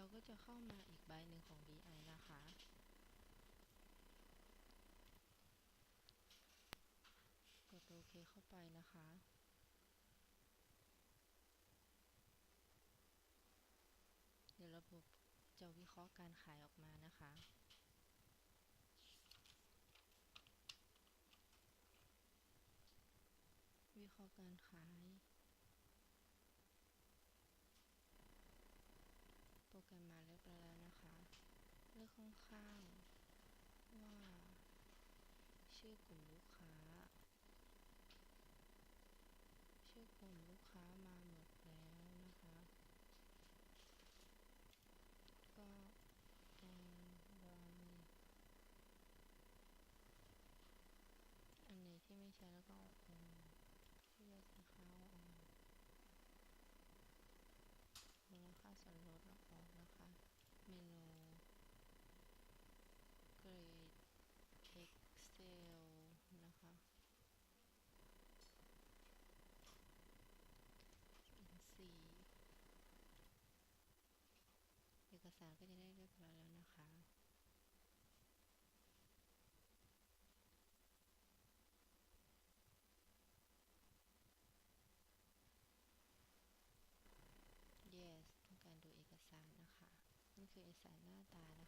เราก็จะเข้ามาอีกใบหนึ่งของ BI นะคะ กดโอเคเข้าไปนะคะ เดี๋ยวระบบจะวิเคราะห์การขายออกมานะคะวิเคราะห์การขาย โปรแกรมาเรียบร้อยแล้วนะคะ เลือกข้างๆว่า ชื่อกลุ่มลูกค้า ชื่อกลุ่มลูกค้ามาหมดแล้วนะคะ ก็เออเรามีอันไหนที่ไม่ใช้แล้วก็ออที่จะสีขาวอ่อนมูลค่าส่วนลดเราออกนะคะ เมนูเกรด Excel นะคะ สีเอกสาร ก็จะได้เรียบร้อยแล้วนะคะ yes ต้องการดูเอกสารนะคะ นี่คือเอกสารหน้าตานะคะ